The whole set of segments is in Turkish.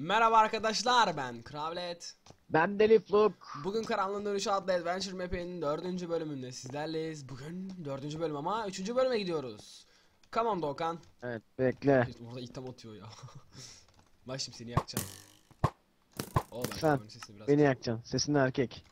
Merhaba arkadaşlar ben Kravlet. Ben Deli Fluk. Bugün Karanlığın Dönüşü adlı Adventure Map'in dördüncü bölümünde sizlerleyiz. Bugün dördüncü bölüm ama üçüncü bölüme gidiyoruz. Come on Doğukan. Evet bekle. Orada item atıyor ya. Bak şimdi seni yakacağım. Oo ben Sen, biraz... Beni yakacaksın. Sesin erkek.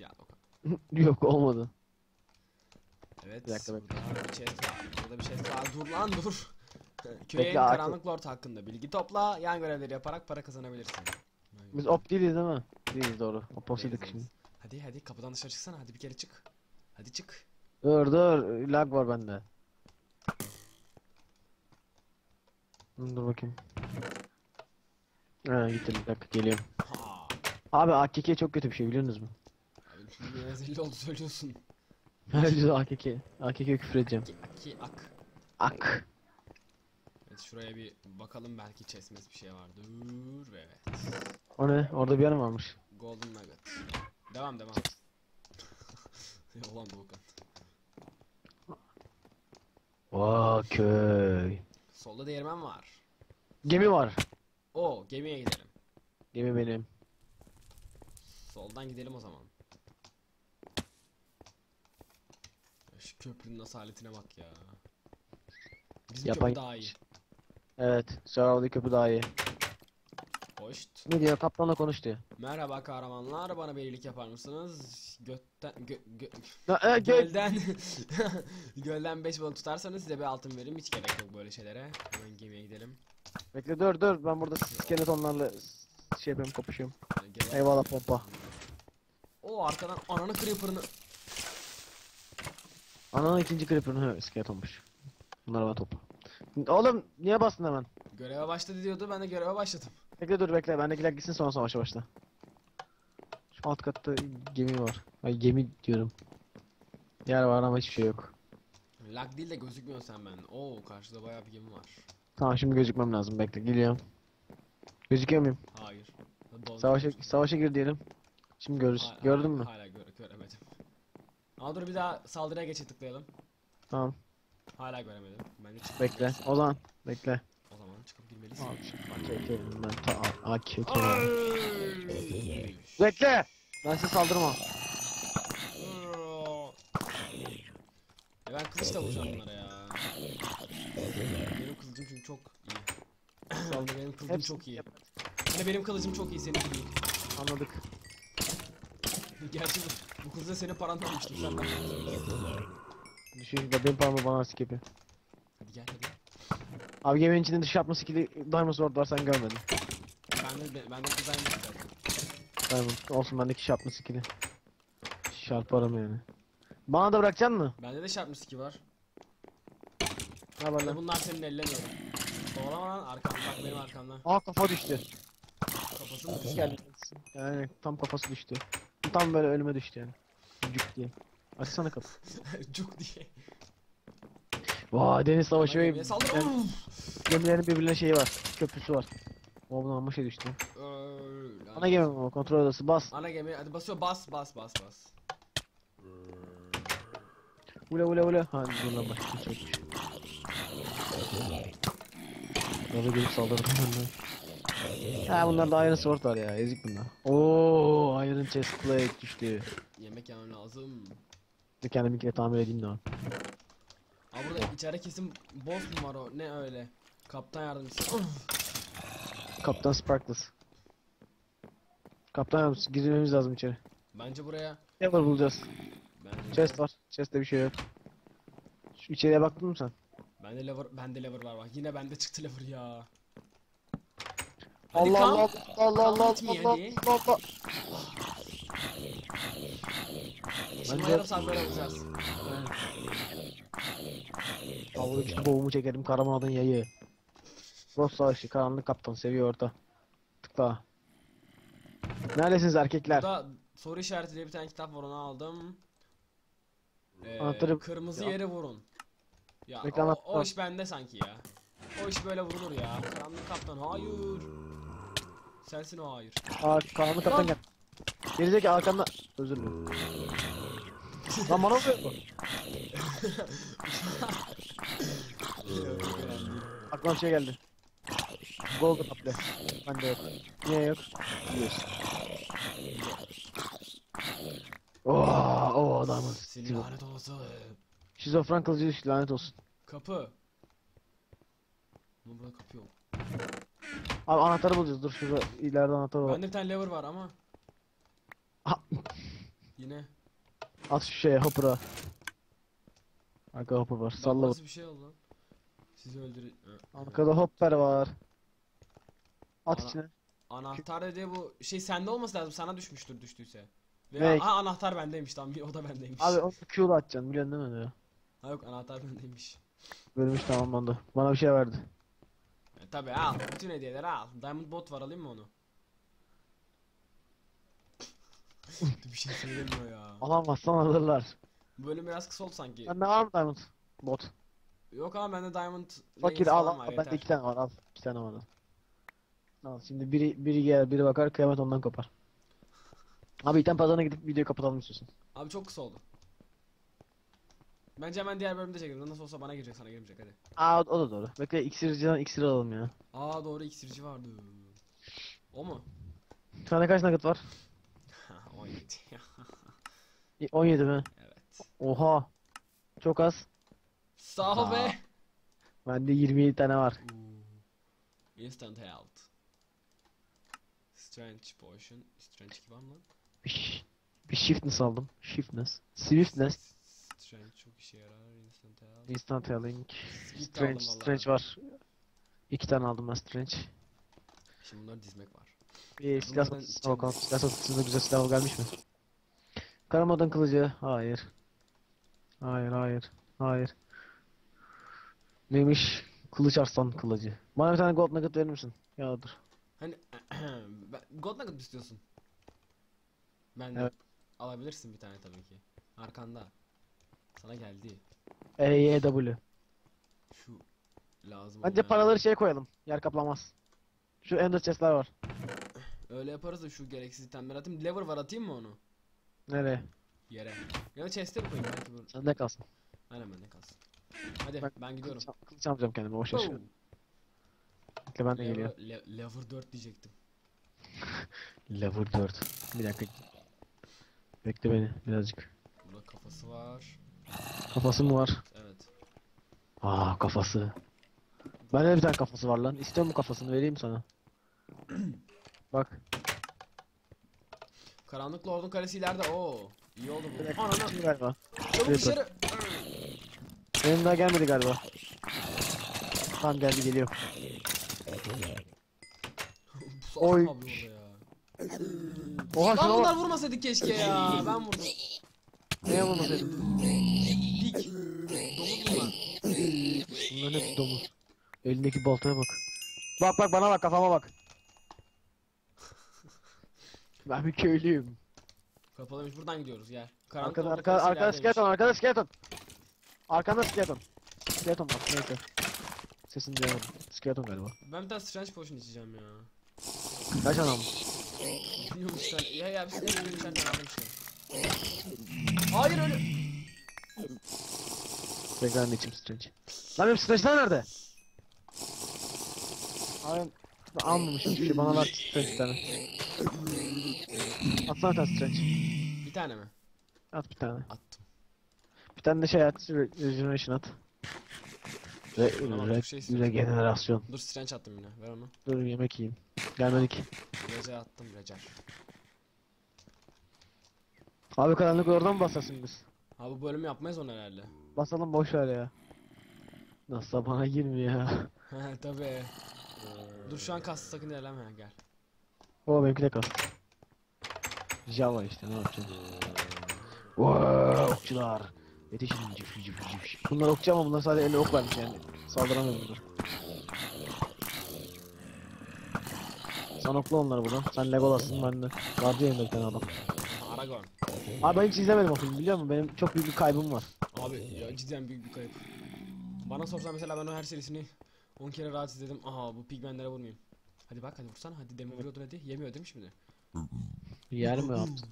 Ya Doğukan. Yok olmadı. Evet. Bir dakika, bekle. burada bir chest var. Burada bir chest var. Dur lan dur. Köyün Akif. karanlık lord hakkında bilgi topla. Yan görevleri yaparak para kazanabilirsin. Biz op değiliz değil mi? Değiliz doğru. Oposiydik Değiliz, şimdi. Hadi hadi kapıdan dışarı çıksana hadi bir kere çık. Hadi çık. Dur dur. Lag var bende. Dur, dur bakayım. Ha gitti bir dakika geliyorum. Ha. Abi AKK çok kötü bir şey biliyorsunuz mu? Abi zilli oldu söylüyorsun. Herhalde AKK. AKK'ye küfür edeceğim. Ki, ki ak. Ak. Evet şuraya bir bakalım belki chestmez bir şey vardır ve evet. O ne? Orada bir yer mi varmış? Golden Nugget. Devam devam. Ulan Doğukan. Köy. Solda değirmen var. Gemi var. O gemiye gidelim. Gemi benim. Soldan gidelim o zaman. Ya Şu köprünün asaletine bak ya. Bizim Yapan- köprü daha iyi. Evet. Surrounding köprü daha iyi. Hoşt. Ne diyor? Kaptanla konuş diyor. Merhaba kahramanlar, bana bir iyilik yapar mısınız? Götten gö, gö, Ha, e, gö- gölden gölden 5 balık tutarsanız size bir altın veririm. Hiç gerek yok böyle şeylere. Hemen gemiye gidelim. Bekle dur dur ben burada skeletonlarla şey yapıyorum kapışıyorum. Gel- Eyvallah pompa. O arkadan ananı creeper'ını Ananın ikinci creeper'ını hı, skeletonmuş. Bunlar bana top. Oğlum niye bastın hemen? göreve başladı diyordu. Ben de göreve başladım. Bekle dur bekle bendekiler gitsin sonra savaşa başla. Şu alt katta gemi var. Ay gemi diyorum. Yer var ama hiçbir şey yok. Lag değil de gözükmüyor sen ben. Oo karşıda bayağı bir gemi var. Tamam şimdi gözükmem lazım bekle geliyorum. Gözüküyor muyum? Hayır. Don- Savaşa savaşa gir diyelim. Şimdi görürüz. Hala- Gördün mü? Hala gö- göremedim. Aa dur bir daha saldırıya geçe tıklayalım. Tamam. Hala göremedim. Ben de çıkıp Bekle. O zaman bekle. O zaman çıkıp girmeliyiz. AKK ben ta AKK. Ay! Bekle. Ben size saldırmam. Ya ben kılıçla vuracağım bunlara ya. Benim kılıcım çünkü çok iyi. Saldır benim kılıcım Hepsi- çok iyi. Hani benim kılıcım çok iyi senin değil. Anladık. Gerçi bu, bu kılıca senin paran almıştım sen bak. Düşün da benim parmağı bana yapıyor. Hadi gel hadi. Abi geminin içinde dış yapması ikili Diamond Sword var sen görmedin. Ben de ben de kızayım zaten. Diamond olsun bendeki şey yapması ikili. Şarparım yani. Bana da bırakacaksın mı? Bende de Sharp 2 var. Ne haber lan? bunlar senin ellemiyorum. Kovalama lan arkamda bak benim arkamda. Aa kafa düştü. Kafası mı düştü? Yani tam kafası düştü. Tam böyle önüme düştü yani. Cuk diye. Açsana kapı. Cuk diye. Vay deniz savaşı ve Gemiye saldır. gemilerin birbirine şeyi var. Köprüsü var. O buna ama şey düştü. Öyle. Ana gemi ama kontrol odası bas. Ana gemi hadi basıyor bas bas bas bas. Ule ule ule. Ha dur lan bir şey. Nerede gelip saldırdım ben de. Ha bunlarda Iron Sword var ya ezik bunlar. Oo Iron Chest Plate düştü. Yemek yemem lazım. Bir kendimi kere tamir edeyim de o. Aa burada içeride kesin boss mu var o? Ne öyle? Kaptan yardımcısı. Kaptan Sparkless. Kaptan yardımcısı girmemiz lazım içeri. Bence buraya Lever bulacağız. bence Chest var. Chest'te bir şey yok. Şu içeriye baktın mı sen? Bende lever bende lever var bak. Yine bende çıktı lever ya. Hadi Allah. Allah Allah Allah Allah Allah. Allah Allah. Şimdi Bence- yarım saat böyle olacağız. Avlu işte boğumu çekerim Karaman'ın yayı. Boss savaşı karanlık kaptan seviyor orta. Tıkla. Neredesiniz erkekler? Burada soru işareti diye bir tane kitap var onu aldım. Ee, Anahtarı- kırmızı Ya. yere vurun. Ya o, anahtar- o iş bende sanki ya. O iş böyle vurulur ya. Karanlık kaptan hayır. Sensin o hayır. Aa karanlık kaptan Lan. gel. Gerizekalı arkanda. Özür dilerim. Lan bana vuruyor bu. Aklıma bir şey geldi. Golden apple. Bende yok. Niye yok? Biliyorsun. Oo, o adamın. Seni lanet olası. Şizofren kılıcı düştü lanet olsun. Kapı. Ama burada kapı yok. Abi anahtarı bulacağız. Dur şurada ileride anahtar var. Bende bir tane lever var ama. Ha. Yine. At şu şeye hopper'a. Arkada hopper var. Salla. Nasıl bir şey oldu lan? Sizi öldür... Arkada hopper var. At Ana- içine. Anahtar dediği bu şey sende olması lazım. Sana düşmüştür düştüyse. Veya aha anahtar bendeymiş tamam o da bendeymiş. Abi onu Q'la atacaksın biliyorsun değil mi ya? Ha yok anahtar bendeymiş. Bölmüş tamamlandı. Bana bir şey verdi. E, tabi al bütün hediyeleri al. Diamond bot var alayım mı onu? Bir şey söylemiyor ya. Alamazsan alırlar. Bu bölüm biraz kısa oldu sanki. Bende var mı Diamond? Bot. Yok ama bende Diamond Fakir al falan al. var, Bende yeter. iki tane var al. İki tane var al. Al şimdi biri biri gelir biri bakar kıyamet ondan kopar. Abi item pazarına gidip videoyu kapatalım istiyorsun. Abi çok kısa oldu. Bence hemen diğer bölümde çekelim. Nasıl olsa bana girecek sana girmeyecek hadi. Aa o, da doğru. Bekle iksirciden iksir alalım ya. Aa doğru iksirci vardı. O mu? Tane kaç nugget var? 17. İ- 17 mi? evet. Oha. Çok az. Sağ ol Aa. be. Bende 27 tane var. Instant health. Strength potion. Strength 2 var mı lan? Bir, bir shiftness aldım. Shiftness. Swiftness. Strength çok işe yarar. Instant health. Instant healing. Strange. Strange var. İki tane aldım ben Strange. Şimdi bunları dizmek var. Bir silah satışına bakalım. Silah satışında güzel silah gelmiş mi? Karamadın kılıcı. Hayır. Hayır hayır. Hayır. Neymiş? Kılıç arslan kılıcı. Bana bir tane gold nugget verir misin? Ya dur. Hani God Nugget mi istiyorsun? Ben de Evet. alabilirsin bir tane tabii ki. Arkanda. Sana geldi. EYW. Şu lazım Bence paraları şey koyalım. Yer kaplamaz. Şu ender chest'ler var. Öyle yaparız da şu gereksiz itemleri atayım. Lever var atayım mı onu? Nereye? Yere. Ya da chest'e mi koyayım belki bu. Sende kalsın. Aynen bende kalsın. Hadi Ben- ben, gidiyorum. Kılıç, kılıç alacağım kendime. Boş ver. Oh. Bekle ben de Lever, geliyorum. le- lever 4 diyecektim. Level 4. Bir dakika. Bekle beni birazcık. Burada kafası var. Kafası mı var? Evet. Aa kafası. Bende de bir tane kafası var lan. İstiyor mu kafasını vereyim sana? Bak. Karanlık Lord'un kalesi ileride. Oo. İyi oldu bu. Ananı. Galiba. Çabuk dışarı. Benim daha gelmedi galiba. Tamam geldi geliyor. Bu Oy. salak abi orada ya. Oha Lan şuna bunlar bak. vurmasaydık keşke ya. Ben vurdum. Neye vurmasaydım? Pik. Domuz bunlar. Bunların hepsi domuz. Elindeki baltaya bak. Bak bak bana bak kafama bak. Ben bir köylüyüm. Kapalıymış. Buradan gidiyoruz gel. Karanlık Arkada Lord'un arka, kalesi arkada ilerideymiş. skeleton arkada skeleton. Arkanda skeleton. Skeleton var neyse. Sesini duyamadım. Skeleton galiba. Ben bir tane strange potion içeceğim ya. Kaç adam? Bilmiyorum işte. Ya ya bir şey bir tane aldım işte. Hayır öyle. Tekrar içim strange. Lan benim strange'ler nerede? Abi ben almamışım hiçbir şey bana ver strange tane. Bir tane strange. Bir tane mi? At bir tane. Attım. Bir tane de şey at. re- Regeneration at. Re Tamam, re şey regenerasyon. Dur strange attım yine. Ver onu. Dur yemek yiyeyim. Gelmedik. Recer attım Recer. Abi karanlık oradan mı basarsın biz? Ha bu bölümü yapmayız onu herhalde. Basalım boş ver ya. Nasıl bana girmiyor ya. He tabi. Dur şu an kastı sakın ilerleme gel. O benimki de kal. Java işte ne yapacağım. Wow, okçular. Yetişin cif cif cif. Bunlar okçu ama bunlar sadece elle ok vermiş yani. Saldıramıyor bunlar. Sen okla onları buradan. Sen Legolas'ın ben de. Vardı yanında bir tane adam. Aragorn. Abi ben hiç izlemedim o filmi biliyor musun? Benim çok büyük bir kaybım var. Abi ya cidden büyük bir kayıp. Bana sorsan mesela ben o her serisini 10 kere rahat izledim. Aha bu pigmenlere vurmayayım. Hadi bak hadi vursana hadi demin vuruyordun hadi. Yemiyor değil mi şimdi? Yer mi yaptın?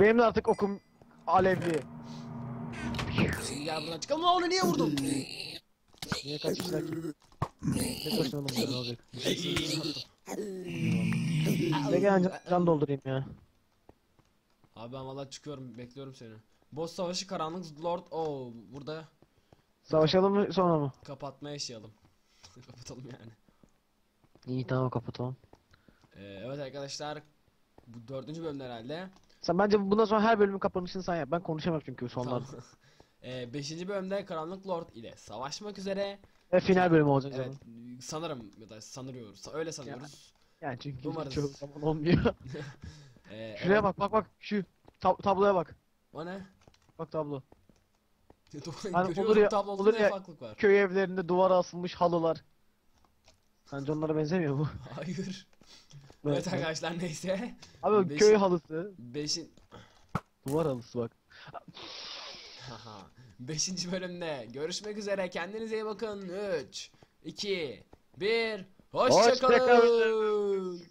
Benim de artık okum alevli. Gel buradan çıkalım. Lan onu niye vurdun? Niye kaçışlar ki? Tek başına oğlum ya ne olacak? Ne gelen can, can doldurayım ya. Abi ben valla çıkıyorum bekliyorum seni. Boss savaşı karanlık lord o burada Savaşalım mı sonra mı? kapatma yaşayalım. Kapatalım yani. İyi tamam kapatalım. Ee, evet arkadaşlar bu dördüncü bölüm herhalde. Sen bence bundan sonra her bölümün kapanışını sen yap. Ben konuşamam çünkü sonlarda. Tamam. Ee, beşinci bölümde karanlık lord ile savaşmak üzere. Ve final bölümü olacak Evet canım. sanırım ya da sanıyoruz. Öyle sanıyoruz. Yani çünkü Umarız. çoğu zaman olmuyor. Ee, Şuraya evet. bak bak bak şu tab- tabloya bak. O ne? Bak tablo. Hani olur ya- olur ya- var? Köy evlerinde duvara asılmış halılar. Sence onlara benzemiyor mu? Hayır. Evet, arkadaşlar neyse. Abi Beşin- köy halısı. Beşin... Duvar halısı bak. Haha. Beşinci bölümde görüşmek üzere. Kendinize iyi bakın. 3, 2, 1. Hoşça Hoşçakalın.